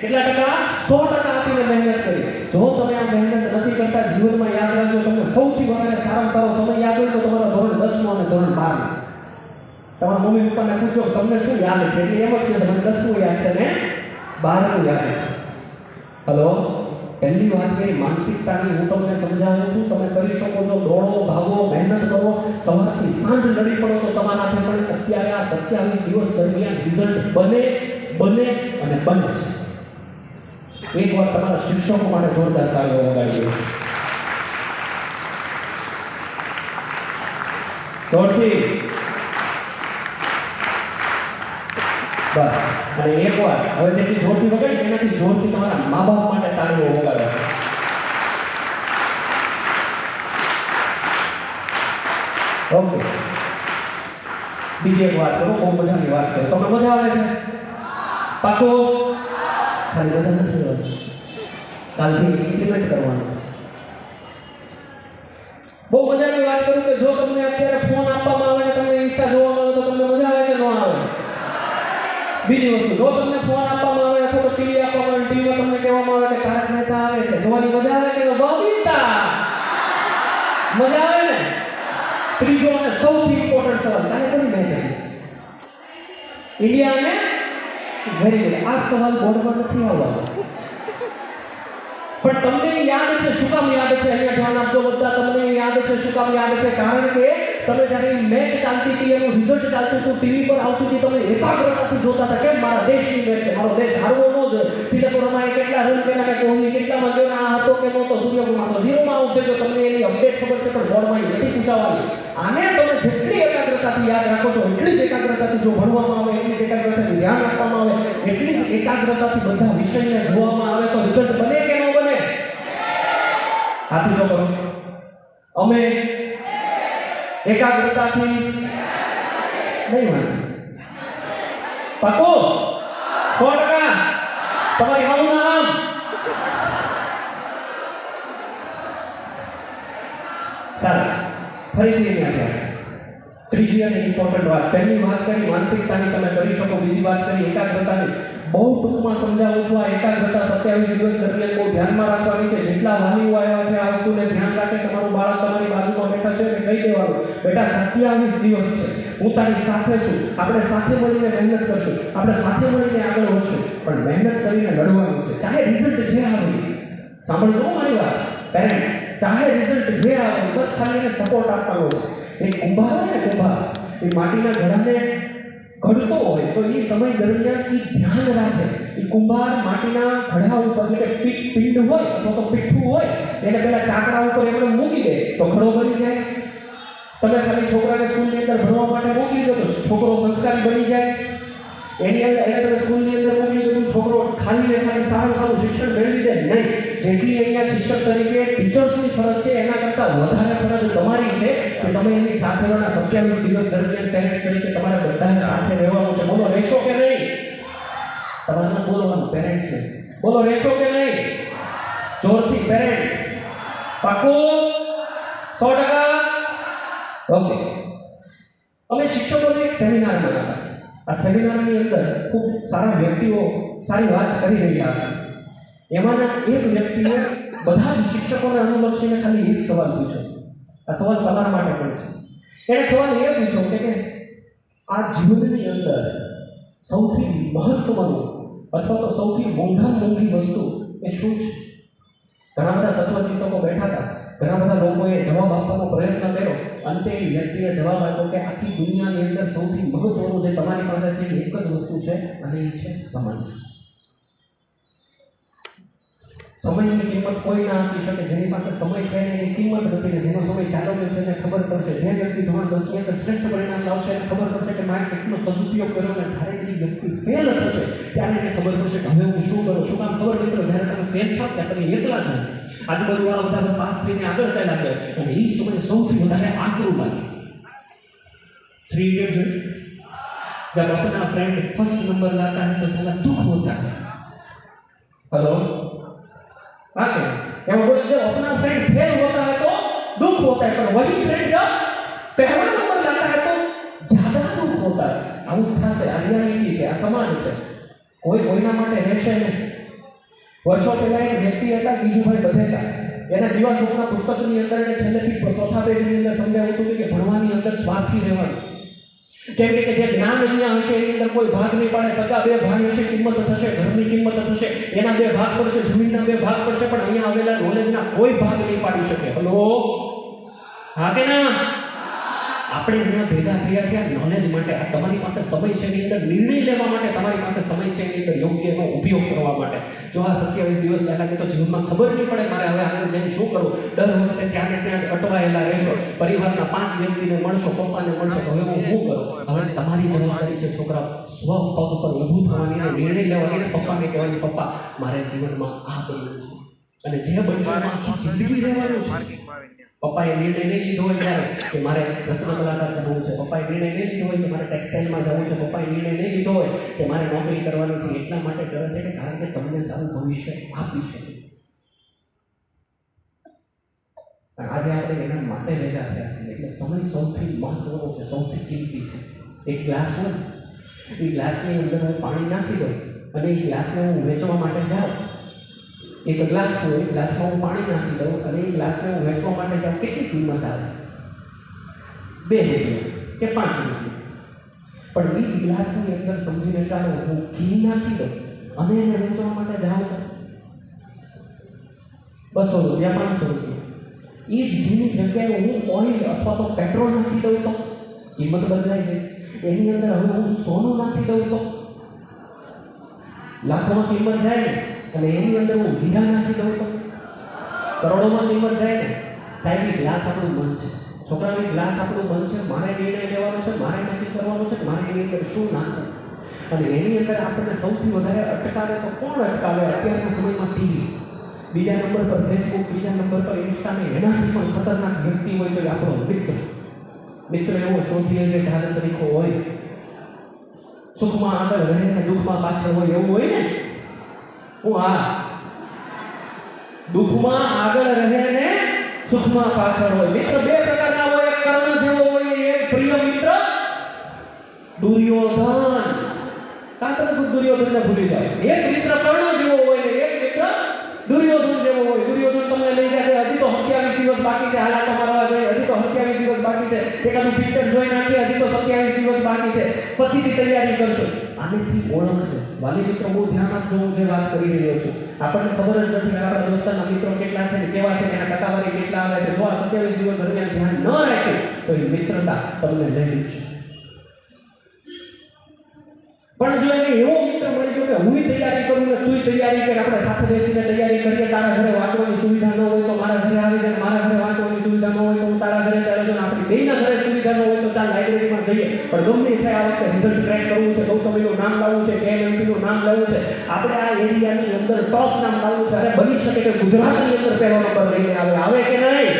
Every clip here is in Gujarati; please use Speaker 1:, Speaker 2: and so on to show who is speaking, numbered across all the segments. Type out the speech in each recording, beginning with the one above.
Speaker 1: કેટલા ટકા સો ટકા આપીને મહેનત કરી. જો તમે આ મહેનત નથી કરતા, જીવનમાં યાદ રાખજો, તમને સૌથી વધારે સારામાં સારો સમય યાદ હોય તો તમારા ધોરણ દસમો અને ધોરણ બાર તમારા મમ્મી પપ્પાને પૂછો તમને શું યાદ છે? એટલે એમ જ કે તમને દસમું યાદ છે ને બારમું યાદ છે. હલો? પહેલી વાત કે માનસિકતાની હું તમને સમજાવું છું. તમે કરી શકો છો, દોડો, ભાગો, મહેનત કરો. સવારથી સાંજ લડી પડો તો તમારાથી પણ અત્યારે આ સત્યાવીસ દિવસ દરમિયાન રિઝલ્ટ બને બને અને બને છે. એક વાર તમારા શિક્ષકો માટે જોરદાર તાળીઓ વગાડીએ જોરથી બસ. અને એક વાર, હવે જેટલી જોરથી વગાડી, એનાથી જોરથી તમારા મા બાપ માટે તાળીઓ વગાડો. ઓકે. બીજી એક વાત કરું, બહુ મજાની વાત કરું. તમને મજા આવે છે? પાકો? ખાલી મજા કાલથી ઇમ્પ્લિમેન્ટ કરવાનું. બહુ મજાની વાત કરું કે જો તમને અત્યારે ફોન આપવામાં આવે ને તમને ઇન્સ્ટા જોવામાં આવે તો તમને મજા આવે કે ન આવે? બીજી વસ્તુ, જો તમને ફોન આપવામાં આવે અથવા તો ટીવી આપવામાં આવે, ટીવીમાં તમને કહેવામાં આવે કે તારક મહેતા આવે છે, જોવાની મજા આવે કે બબીતા! મજા આવે ને? ત્રીજો અને સૌથી ઇમ્પોર્ટન્ટ સવાલ કાલે કોની મેચ ઇન્ડિયા અને વેરી ગુડ. આ સવાલ બોર્ડમાં નથી આવવાનો. પણ તમને યાદ છે, શું કામ યાદ છે? અહીંયા ધ્યાન આપજો બધા, તમને યાદ છે, શું કામ યાદ છે? કારણ કે તમે જ્યારે મેચ ચાલતી હતી, એનું રિઝલ્ટ ચાલતું હતું ટીવી પર આવતું હતું, તમે એકાગ્રતાથી જોતા હતા કેમ મારા દેશની મેચ છે, મારો દેશ હારવો ન જોઈએ. કેટલા રન કર્યા કે કોહલી કેટલામાં ગયો આ હતો કે નહોતો સૂર્યકુમાર તો ઝીરોમાં આઉટ થયો તમને એની અપડેટ ખબર છે, પણ બોર્ડમાં એ નથી પૂછાવાની. આને તમે જેટલી એકાગ્રતાથી યાદ રાખો છો, એટલી જ એકાગ્રતાથી જો ભણવામાં આવે, એટલી એકાગ્રતાથી ધ્યાન આપવામાં આવે, એટલી એકાગ્રતાથી બધા વિષયને જોવામાં આવે તો રિઝલ્ટ બને કે ન બને? હાથી જો કરો. અમે એકાગ્રતાથી નહીં વાંચી પાકો? ટકા તમારી હાવું નામ સારું ફરીથી અહીંયા આવ્યા ત્રીજી અને ઇમ્પોર્ટન્ટ વાત. પહેલી વાત કરી, માનસિકતાની તમે કરી શકો, બીજી વાત કરી, એકાગ્રતાની. બહુ ટૂંકમાં સમજાવું છું, આ એકાગ્રતા સત્યાવીસ દિવસ દરમિયાન બહુ ધ્યાનમાં રાખવાની છે. જેટલા વાલીઓ આવ્યા છે આ વસ્તુને ધ્યાન રાખે, તમારું બાળક તમારી બાજુમાં બેઠા છે એટલે કહી દેવાનું, બેટા, સત્યાવીસ દિવસ છે. હું તારી સાથે છું. આપણે સાથે મળીને મહેનત કરશું. આપણે સાથે મળીને આગળ વધશું. પણ મહેનત કરીને લડવાનું છે. ચાહે રિઝલ્ટ જે આવે. સાંભળજો મારી વાત. પેરેન્ટ્સ ચાહે રિઝલ્ટ જે આવે, બસ ખાલી સપોર્ટ આપવાનો છે. એ કુંભાર ને કુંભાર. એ માટીના ઘડાને ઘડતો હોય તો એ સમય દરમિયાન એ ધ્યાન રાખે. એ કુંભાર માટીના ઘડા ઉપર એટલે પીઠ પિંડ હોય અથવા તો પીઠું હોય, એને પેલા ચાકડા ઉપર એમને મૂકી દે, તો ઘડો બની જાય. તમે ખાલી છોકરાને સ્કૂલની અંદર ભણવા માટે મોકલી દો તો છોકરો સંસ્કારી બની જાય. એની અંદર એને તમે સ્કૂલની અંદર મોકલી દો છોકરો ખાલી ને ખાલી સારું સારું શિક્ષણ જેટલી અહીંયા શિક્ષક તરીકે ટીચર્સની ફરજ છે, એના કરતાં વધારે ફરજ તમારી છે કે તમે એની સાથે રહેવાના સત્યાવીસ દિવસ દરમિયાન પેરેન્ટ્સ તરીકે તમારે બધાને સાથે રહેવાનું છે. બોલો, રહેશો કે નહીં? તમારે બોલવાનું પેરેન્ટ્સ છે બોલો, રહેશો કે નહીં? જોરથી પેરેન્ટ્સ પાકું? સો ટકા? ઓકે. અમે શિક્ષકોને એક સેમિનાર બનાવ્યા. આ સેમિનારની અંદર ખૂબ સારા વ્યક્તિઓ સારી વાત કરી રહ્યા હતા એમાંના એક વ્યક્તિએ બધા જ શિક્ષકોને અનુલક્ષીને ખાલી એક સવાલ પૂછ્યો. આ સવાલ તમારા માટે પણ છે. એણે સવાલ એ પૂછ્યો કે આ જીવનની અંદર સૌથી મહત્વનું અથવા તો સૌથી મોંઘા મોંઘી વસ્તુ એ શું છે? ઘણા બધા તત્વચિંતકો બેઠા હતા. ઘણા બધા લોકોએ જવાબ આપવાનો પ્રયત્ન કર્યો. અંતે એ વ્યક્તિએ જવાબ આપ્યો કે આખી દુનિયાની અંદર સૌથી મહત્વનું જે તમારી પાસે છે એક જ વસ્તુ છે અને એ છે સમય સમયની કિંમત કોઈ ના આપી શકે જેની પાસે સમય છે ને એની કિંમત નથી ને જેનો સમય ચાલુ છે એને ખબર પડશે જે વ્યક્તિ ધોરણ દસની અંદર શ્રેષ્ઠ પરિણામ લાવશે એને ખબર પડશે કે મારે કેટલો સદુપયોગ કર્યો ને જ્યારે એ વ્યક્તિ ફેલ થશે ત્યારે એને ખબર પડશે કે હવે હું શું કરું શું કામ ખબર મિત્રો જ્યારે તમે ફેલ થાવ ત્યારે તમે એકલા જ નથી આજુબાજુ વાળા બધા પાસ થઈને આગળ ચાલ્યા ગયા અને એ સમય સૌથી વધારે આકરું લાગે थ्री इडियट जो जब अपना फ्रेंड फर्स्ट नंबर लाता है तो साला दुख होता है हेलो हाँ क्या क्या बोले जब अपना फ्रेंड फेल होता है तो दुख होता है पर वही फ्रेंड जब पहला नंबर लाता है तो ज्यादा दुख होता है આવું થશે આ રિયાલિટી છે આ સમાજ છે કોઈ કોઈના માટે રહેશે નહીં વર્ષો પહેલા એક વ્યક્તિ હતા ગીજુભાઈ બધેકા એના દીવા સુખના પુસ્તકની અંદર એને છેલ્લેથી ચોથા પેજની અંદર સમજાવ્યું હતું કે ભણવાની અંદર સ્વાર્થી રહેવાનું કેમ કે જે જ્ઞાન અહીંયા હશે, એની અંદર કોઈ ભાગ નહીં પાડે, સગા બે ભાગ હશે, કિંમત થશે ઘરની કિંમત થશે, એના બે ભાગ પડશે, જમીનના બે ભાગ પડશે, પણ અહીંયા આવેલા નોલેજના કોઈ ભાગ નહીં પાડી શકે. હલો હા કે ના? આપણે અહીંયા ભેગા થયા છે નોલેજ માટે આ તમારી પાસે સમય છે એની અંદર નિર્ણય લેવા માટે તમારી પાસે સમય છે એની અંદર યોગ્ય એનો ઉપયોગ કરવા માટે. જો આ સત્યાવીસ દિવસ લાગે તો જીવનમાં ખબર નહીં પડે મારે હવે આગળ જઈને શું કરવું દર વખતે ત્યાં ને ત્યાં અટવાયેલા રહેશો, પરિવારના પાંચ વ્યક્તિને મળશો, પપ્પાને મળશો હવે હું શું કરું? હવે તમારી જવાબદારી છે છોકરા, સ્વ પગ પર ઊભું થવાની નિર્ણય લેવાની. પપ્પાને કહેવાની, પપ્પા, મારે જીવનમાં આ બનવું અને જે બનશે આખી જિંદગી રહેવાનું છે. પપ્પાએ નિર્ણય નહીં લીધો હોય ત્યારે કે મારે રત્ન કલાકાર બનવું છે. પપ્પાએ નિર્ણય નહીં લીધો હોય કે મારે ટેક્સટાઇલમાં જવું છે. પપ્પાએ નિર્ણય નહીં લીધો હોય કે મારે નોકરી કરવાની છે. એટલા માટે કરે છે કે કારણ કે તમને સારું ભવિષ્ય આપી છે. પણ આજે આપણે એના માટે ભેગા થયા છીએ. એટલે સમય સૌથી મહત્વનો છે, સૌથી કિંમતી છે. એક ગ્લાસ હોય, એ ગ્લાસની અંદર હું પાણી નાખી દઉં અને એ ગ્લાસને હું વેચવા માટે જાઉં. એક ગ્લાસ હોય ગ્લાસમાં હું પાણી નાખી દઉં અને એ ગ્લાસને હું વેચવા માટે જાઉં કેટલી કિંમત આવે? બે રૂપિયા કે પાંચ રૂપિયા. પણ એ જ ગ્લાસની અંદર સમજીને ચાલો, હું ઘી નાખી દઉં અને એને વેચવા માટે જાઉં બસો રૂપિયા, પાંચસો રૂપિયા. એ જ ઘીની જગ્યાએ હું ઓઇલ અથવા તો પેટ્રોલ નાખી દઉં તો? કિંમત બદલાય છે. એની અંદર હવે હું સોનું નાખી દઉં તો? લાખોમાં કિંમત જાય ને? અને એની અંદર હું હીરા નાખી દઉં તો? કરોડોમાં કિંમત જાય ને? સાહેબ ગ્લાસ આપણું મન છે. છોકરાની ગ્લાસ આપણું મન છે. મારે નિર્ણય લેવાનો છે, મારે નક્કી કરવાનું છે, મારે એની અંદર શું નાખવું અને એની અંદર આપણને સૌથી વધારે અટકાવે તો કોણ અટકાવે અત્યારના સમયમાં ટીવી? બીજા નંબર પર ફેસબુક બીજા નંબર પર ઇન્સ્ટાને એનાથી પણ ખતરનાક વ્યક્તિ હોય તો આપણો મિત્ર. મિત્ર એવો શોધીએ જે ઢાલ તરીકો હોય. સુખમાં આગળ રહે ને દુઃખમાં પાછળ હોય એવું હોય ને? હું આ દુઃખમાં આગળ રહે ને સુખમાં પાછળ હોય. મિત્ર, બે પ્રકારના હોય. એક કર્ણ જેવો હોય એક પ્રિય મિત્ર. દુર્યોધન. કાતર દુર્યોધનને ભૂલી જાય એક મિત્ર કર્ણ જેવો હોય ને એક મિત્ર દુર્યોધન જેવો હોય. દુર્યોધન તમને લઈ જાય હજી તો સત્યાવીસ દિવસ બાકી છે. હાલા તમારા જોઈએ. હજી તો સત્યાવીસ દિવસ બાકી છે. એકાદું પિક્ચર જોઈ નાખીએ. હજી તો સત્યાવીસ દિવસ બાકી છે. પછીથી તૈયારી કરશો. આનેથી છે વાલી મિત્રો બહુ ધ્યાન આપજો હું જે વાત કરી રહ્યો છું, આપણને ખબર જ નથી કે આપણા દોસ્તારના મિત્રો કેટલા છે ને કેવા છે એના ટકાવારી કેટલા આવે છે. જો આ સત્યાવીસ દિવસ દરમિયાન ધ્યાન ન રાખે, તો એ મિત્રતા તમને લઈ છે પણ જો એને એવો મિત્ર મળી ગયો કે હું તૈયારી કરું ને તું તૈયારી કર, આપણે સાથે બેસીને તૈયારી કરીએ, તારા ઘરે વાંચવાની સુવિધા ન હોય તો મારા ઘરે આવી જાય મારા ઘરે વાંચવાની સુવિધા ન હોય તો હું તારા ઘરે ચાલે છું આપણી બેના ઘરે ચાલ લાઇબ્રેરીમાં જઈએ. પણ ગમે થાય આ વખતે રિઝલ્ટ ટ્રેક કરવું છે ગૌતમીનું નામ લાવવું છે કેએમએમપીનું નામ લાવવું છે. આપણે આ એરિયાની અંદર ટોપ નામ લાવવું છે. અને બની શકે કે ગુજરાતની અંદર પહેલો નંબર લઈને આવે. આવે કે નહીં?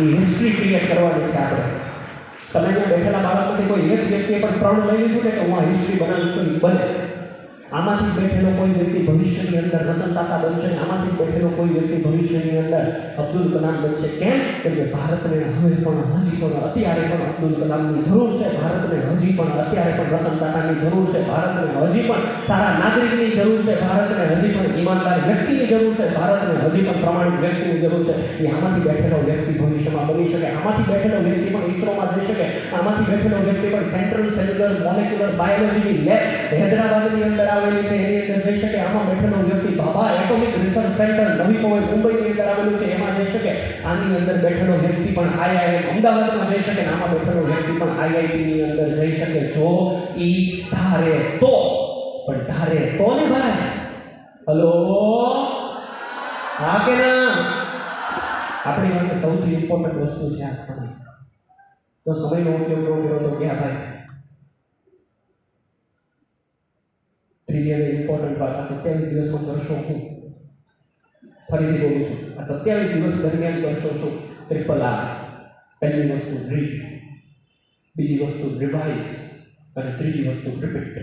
Speaker 1: એ હિસ્ટ્રી ક્રિએટ કરવાની છે આપણે. તમે અહીંયા બેઠેલા બાળકોથી કોઈ એક વ્યક્તિએ પણ પ્રણ લઈ લીધું ને કે હું આ હિસ્ટ્રી બનાવીશ તો બને? આમાંથી બેઠેલો કોઈ વ્યક્તિ ભવિષ્યની અંદર રતન તાતા બનશે આમાંથી બેઠેલો કોઈ વ્યક્તિ ભવિષ્યની અંદર અબ્દુલ કલામ બનશે. કેમ? કેમ કે ભારતને હવે પણ, હજી પણ, અત્યારે પણ અબ્દુલ કલામની જરૂર છે. ભારતને હજી પણ, અત્યારે પણ રતન તાતાની જરૂર છે. ભારતને હજી પણ સારા નાગરિકની જરૂર છે. ભારતને હજી પણ ઈમાનદાર વ્યક્તિની જરૂર છે. ભારતને હજી પણ પ્રમાણિક વ્યક્તિની જરૂર છે. એ આમાંથી બેઠેલો વ્યક્તિ ભવિષ્યમાં બની શકે. આમાંથી બેઠેલો વ્યક્તિ પણ ઇસરોમાં જઈ શકે. આમાંથી બેઠેલો વ્યક્તિ પણ સેન્ટ્રલ સેલ્યુલર મોલેક્યુલર બાયોલોજીની લેબ હૈદરાબાદની અંદર આવેલી છે એની અંદર જઈ શકે. આમાં બેઠેલો વ્યક્તિ બાબા એટોમિક રિસર્ચ સેન્ટર નવી પવન મુંબઈની અંદર આવેલું છે, એમાં જઈ શકે. આની અંદર બેઠેલો વ્યક્તિ પણ આઈઆઈએમ અમદાવાદમાં જઈ શકે આમાં બેઠેલો વ્યક્તિ પણ આઈઆઈટી ની અંદર જઈ શકે. જો ઈ ધારે તો, પણ ધારે તો ને ભાઈ હલો? હા કે ના? આપણી પાસે સૌથી ઇમ્પોર્ટન્ટ વસ્તુ છે આ સમય. તો સમયનો ઉપયોગ ન કર્યો તો ક્યાં થાય? ત્રીજી અને ઇમ્પોર્ટન્ટ વાત આ સત્યાવીસ દિવસમાં કરશો શું ફરીથી બોલું છું આ સત્યાવીસ દિવસ દરમિયાન કરશો શું ટ્રિપલ આર પહેલી વસ્તુ રીડ બીજી વસ્તુ રિવાઇઝ અને ત્રીજી વસ્તુ રિપીટ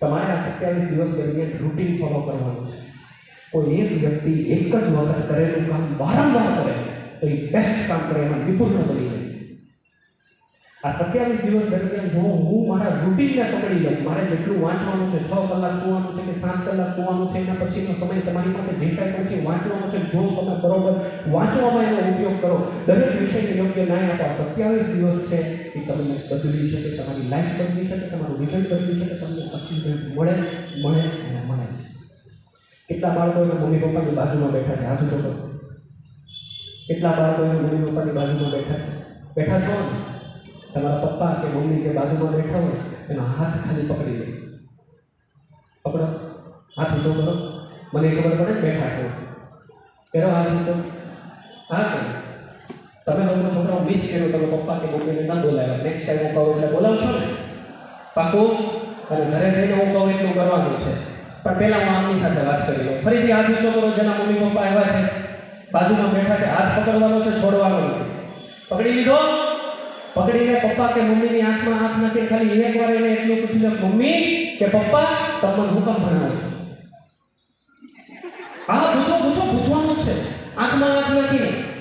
Speaker 1: તમારે આ સત્યાવીસ દિવસ દરમિયાન રૂટીન ફોલો કરવાનું છે કોઈ એક વ્યક્તિ એક જ વખત કરેલું કામ વારંવાર કરે તો એ બેસ્ટ કામ કરે એમાં નિપુણ બની જાય આ સત્યાવીસ દિવસ દરમિયાન જો હું મારા રૂટીનને પકડી લઉં, મારે જેટલું વાંચવાનું છે, છ કલાક સુવાનું છે કે સાત કલાક સુવાનું છે, એના પછીનો સમય તમારી પાસે જે કાંઈ પણ છે, વાંચવાનો છે, જો તમે બરોબર વાંચવામાં એનો ઉપયોગ કરો, દરેક વિષયને યોગ્ય ન્યાય આપો. સત્યાવીસ દિવસ છે એ તમને બદલી શકે, તમારી લાઈફ બદલી શકે, તમારું રિઝલ્ટ બદલી શકે, તમને અચીવમેન્ટ મળે મળે અને મળે. કેટલા બાળકો એના મમ્મી પપ્પાની બાજુમાં બેઠા છે? હાથ ઉઠો કેટલા બાળકો એના મમ્મી પપ્પાની બાજુમાં બેઠા છે? બેઠા છો ને? તમારા પપ્પા કે મમ્મી કે બાજુમાં બેઠા હોય, એનો હાથ ખાલી પકડી લે. પકડો. હાથ ઊંચો કરો. મને ખબર પડે બેઠા છો. પહેરો હાથ ઊંચો. હા તમે લોકો છોકરાઓ મિસ કર્યો, તમે પપ્પા કે મમ્મીને ના બોલાવ્યા. નેક્સ્ટ ટાઈમ હું કહું એટલે બોલાવશો ને? પાકું? અને ઘરે જઈને હું કહું એટલું કરવાનું છે. પણ પહેલાં હું આમની સાથે વાત કરી લઉં. ફરીથી હાથ ઊંચો કરો, જેના મમ્મી પપ્પા આવ્યા છે. બાજુમાં બેઠા છે. હાથ પકડવાનો છે, છોડવાનો નથી પકડી લીધો? પકડીને પપ્પા કે મમ્મીની આંખમાં આંખ નાખી ખાલી એક વાર એને એટલું પૂછી લો મમ્મી, કે પપ્પા, તમને હું કામ ભણાવું છો? હા, પૂછો પૂછો, પૂછવાનું છે. આંખમાં આંખ નાખીને